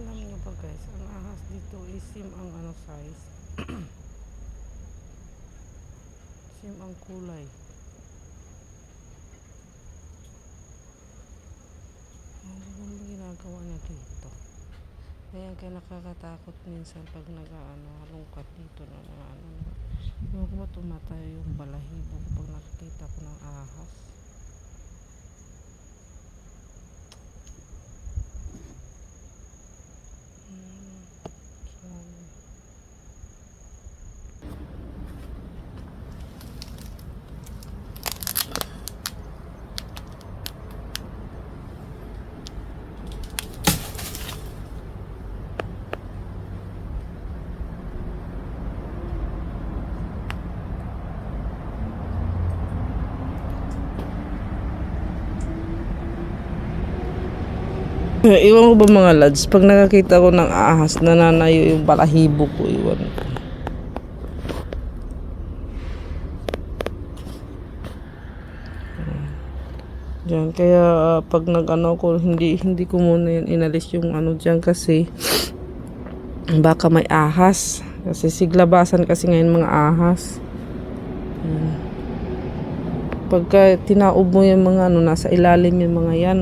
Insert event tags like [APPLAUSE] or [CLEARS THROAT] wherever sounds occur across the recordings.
to guys. Ang ahas dito is sim ang ano size. [CLEARS THROAT] sim ang kulay. Ano ba ang ginagawa niya dito? Kaya kaya nakakatakot minsan pag nag-ano, halongkat dito na mga ano na. Yung ba tumatayo yung balahibo pag nakakita ko ng ahas. [LAUGHS] Iwan ko ba mga lads, pag nakakita ko ng ahas, nananayo yung balahibo ko, iwan ko. Diyan, kaya ah, pag nag-ano ko, hindi, hindi ko muna yan inalis yung ano dyan kasi [SNIFFS] baka may ahas. Kasi siglabasan kasi ngayon mga ahas. Pagka tinaob mo yung mga ano, nasa ilalim yung mga yan.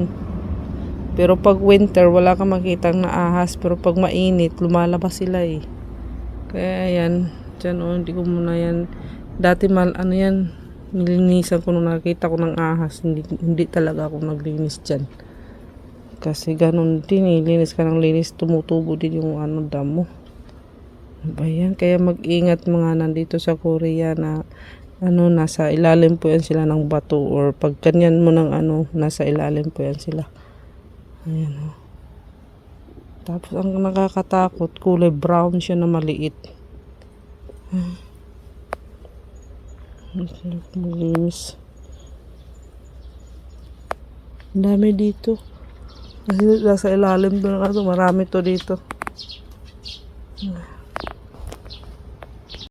Pero pag winter, wala kang makitang na ahas. Pero pag mainit, lumalabas sila eh. Kaya yan, dyan oh, hindi ko muna yan. Dati mal, ano yan, nilinisan ko nung nakita ko ng ahas. Hindi, hindi talaga ako naglinis dyan. Kasi ganun din eh, linis ka ng linis, tumutubo din yung ano damo. Ayan, kaya mag-ingat mga nandito sa Korea na ano, nasa ilalim po yan sila ng bato or pag kanyan mo ng ano, nasa ilalim po yan sila. Ayan o. Tapos ang nakakatakot, kulay brown siya na maliit. Malinis. Ang dami dito. Kasi nasa ilalim doon ako, marami to dito.